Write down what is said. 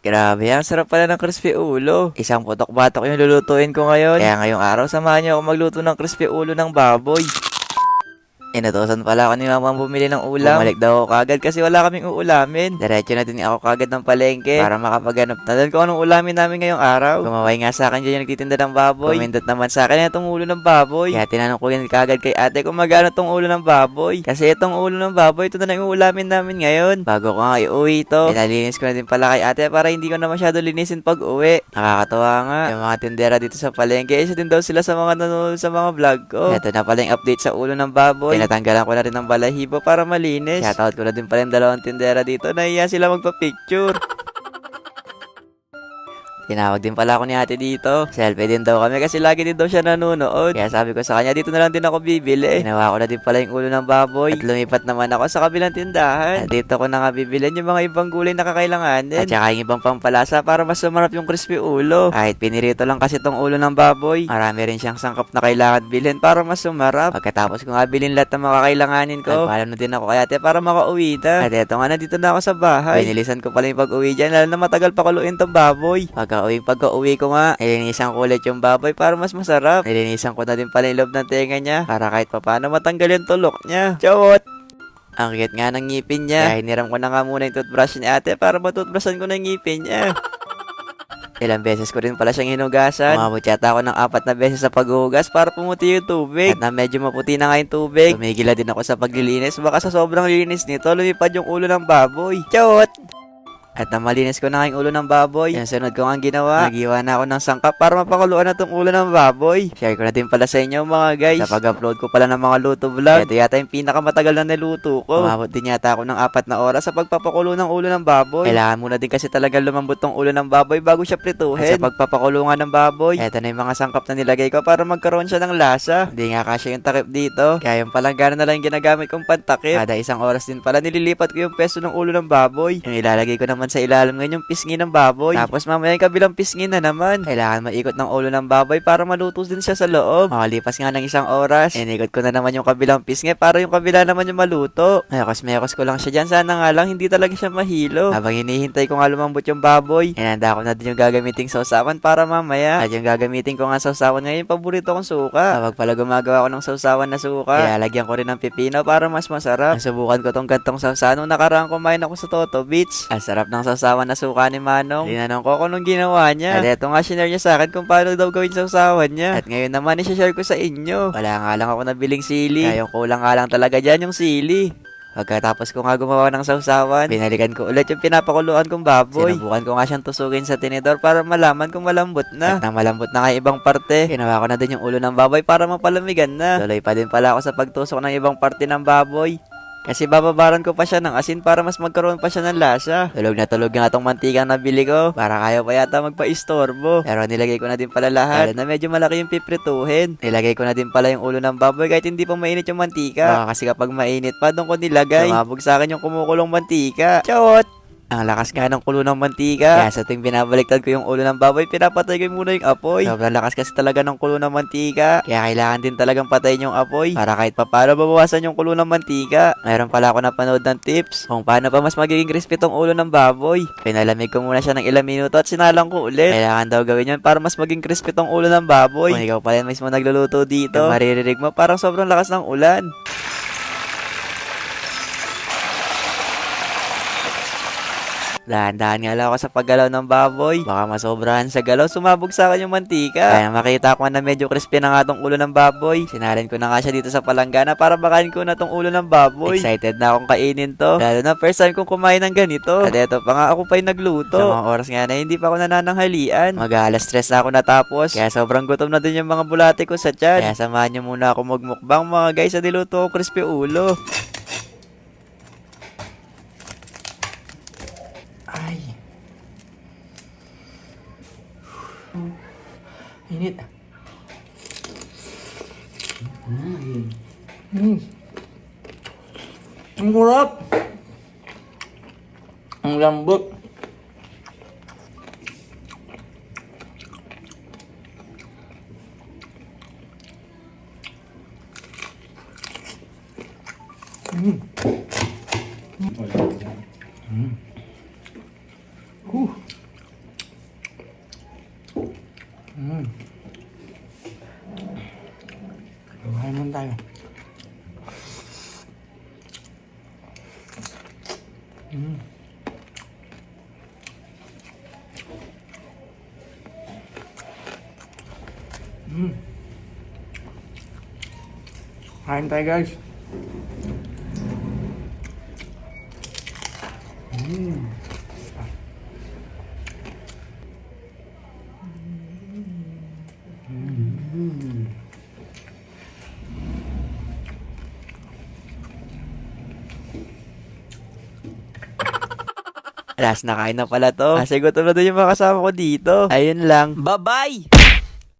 Grabe, ang sarap pala ng crispy ulo. Isang putok-batok yung lulutuin ko ngayon. Kaya ngayong araw, samahan niyo ako magluto ng crispy ulo ng baboy. Inutosan pala ako ni mama bumili ng ulam. Bumalik daw ako kagad kasi wala kaming uulamin. Diretso na din ako kagad ng palengke para makapaghanap na doon kung anong ulamin namin ngayong araw. Gumaway nga sa akin dyan yung nagtitinda ng baboy. Kumindot naman sa akin itong ulo ng baboy. Kaya tinanong ko yun kagad kay ate kung magkano tong ulo ng baboy. Kasi itong ulo ng baboy, ito na lang yung ulamin namin ngayon. Bago ko nga iuwi ito, pinalinis ko na din pala kay ate para hindi ko na masyado linisin pag uwi. Nakakatawa nga. Yung mga tindera dito sa palengke, isa din daw sila sa mga nanonood sa mga vlog ko. Ito na pala yung update sa ulo ng baboy. Tinatanggalan ko na rin ng balahibo para malinis. Shoutout ko na din pala yung dalawang tindera dito. Nahiya sila magpa-picture. Tinawag din pala ako ni ate dito. Selfie din daw kami kasi lagi din daw siya nanonood. Kaya sabi ko sa kanya, dito na lang din ako bibili. Ginawa ko na din pala yung ulo ng baboy. At lumipat naman ako sa kabilang tindahan. At dito ko na nga bibilin yung mga ibang gulay na kakailanganin. At saka yung ibang pampalasa para mas sumarap yung crispy ulo. Kahit pinirito lang kasi tong ulo ng baboy. Marami rin siyang sangkap na kailangan bilhin para mas sumarap. Pagkatapos ko nga bilhin lahat ng mga kakailanganin ko, nagpaalam na din ako kay ate para makauwi na. At eto nga, nandito na ako sa bahay. Pinilisan ko pala yung pag-uwi dyan, lalo na matagal pa kuluin tong baboy. Pagka-uwi, pagka-uwi ko nga, nilinisan ko ulit yung baboy para mas masarap. Nilinisan ko na din pala yung loob ng tenga niya para kahit papano matanggal yung tulok niya. Chawot! Ang cute nga ng ngipin niya. Kaya hiniram ko na nga muna yung toothbrush ni ate para matoothbrushan ko na yung ngipin niya. Ilang beses ko rin pala siyang hinugasan. Umabot yata ako ng apat na beses sa paghugas para pumuti yung tubig. At na medyo maputi na nga yung tubig. Tumigil din ako sa paglilinis. Baka sa sobrang linis nito, lumipad yung ulo ng baboy. Chot! At na malinis ko na nga yung ulo ng baboy. Yung sunod ko nga ginawa. Nagiwa na ako ng sangkap para mapakuluan na tong ulo ng baboy. Share ko na din pala sa inyo mga guys. Sa pag-upload ko pala ng mga luto vlog. Ito yata yung pinakamatagal na niluto ko. Umabot din yata ako ng apat na oras sa pagpapakulo ng ulo ng baboy. Kailangan muna din kasi talaga lumambot tong ulo ng baboy bago siya prituhin. At sa pagpapakulo nga ng baboy, eto na yung mga sangkap na nilagay ko para magkaroon siya ng lasa. Hindi nga kasya yung takip dito. Kaya yung palanggana na lang yung ginagamit kong pantakip. Kada isang oras din pala nililipat ko yung peso ng ulo ng baboy. Yung ilalagay ko naman sa ilalim ngayon yung pisngi ng baboy. Tapos mamaya yung kabilang pisngi na naman. Kailangan maikot ng ulo ng baboy para maluto din siya sa loob. Makalipas nga ng isang oras, inikot ko na naman yung kabilang pisngi para yung kabila naman yung maluto. Mekos mekos ko lang siya dyan. Sana nga lang hindi talaga siya mahilo. Habang hinihintay ko nga lumambot yung baboy, inanda ko na din yung gagamiting sausawan para mamaya. At yung gagamitin ko nga sausawan ngayon paborito kong suka. Kapag pala gumagawa ko ng sausawan na suka, kaya lagyan ko rin ng pipino para mas masarap. Nasubukan ko tong gantong sausawan nung nakaraan kumain ako sa Toto Beach. Ang sarap ng sausawan na suka ni Manong. Tinanong ko kung anong ginawa niya. At eto nga, sinare niya sa akin kung paano daw gawin sausawan niya. At ngayon naman, i-share ko sa inyo. Wala nga lang ako nabiling sili. Kaya yung kulang nga lang talaga dyan yung sili. Pagkatapos ko nga gumawa ng sausawan, binalikan ko ulit yung pinapakuluan kong baboy. Sinubukan ko nga siyang tusugin sa tinidor para malaman kung malambot na. At nang malambot na yung ibang parte, ginawa ko na din yung ulo ng baboy para mapalamigan na. Tuloy pa din pala ako sa pagtusok ng ibang parte ng baboy. Kasi bababaran ko pa siya ng asin para mas magkaroon pa siya ng lasa. Tulog na tulog nga tong mantika na nabili ko. Para kaya pa yata magpa-istorbo. Pero nilagay ko na din pala lahat. Lalo na medyo malaki yung piprituhin. Nilagay ko na din pala yung ulo ng baboy kahit hindi pa mainit yung mantika. Baka kasi kapag mainit pa, doon ko nilagay. Sumabog sa akin yung kumukulong mantika. Chot! Ang lakas nga ng kulo ng mantika. Kaya sa tuwing binabaliktad ko yung ulo ng baboy, pinapatay ko muna yung apoy. Sobrang lakas kasi talaga ng kulo ng mantika. Kaya kailangan din talagang patayin yung apoy. Para kahit papano babawasan yung kulo ng mantika. Mayroon pala ako napanood ng tips kung paano pa mas magiging crispy tong ulo ng baboy. Pinalamig ko muna siya ng ilang minuto at sinalang ko ulit. Kailangan daw gawin yun para mas maging crispy tong ulo ng baboy. Kung ikaw pa rin mismo nagluluto dito, maririnig mo parang sobrang lakas ng ulan. Dahan-dahan nga lang ako sa paggalaw ng baboy. Baka masobrahan sa galaw, sumabog sa akin yung mantika. Kaya makita ko na medyo crispy na nga tong ulo ng baboy. Sinalin ko na nga siya dito sa palanggana para bakain ko na tong ulo ng baboy. Excited na akong kainin to. Lalo na first time kong kumain ng ganito. At eto pa nga ako pa yung nagluto. Sa mga oras nga na hindi pa ako nanananghalian. Mag-alas stress na ako natapos. Kaya sobrang gutom na din yung mga bulate ko sa tiyan. Kaya samahan niyo muna ako magmukbang mga guys sa niluto ko crispy ulo. Init. Mm. Mm. Ang sarap. Ang lambot. Mm. Mm. ăn lên tay này uhm. Uhm. hai tay guys uhm. Ừ. Last na kain na pala to. Kasi gutom na doon yung mga kasama ko dito. Ayun lang. Bye-bye!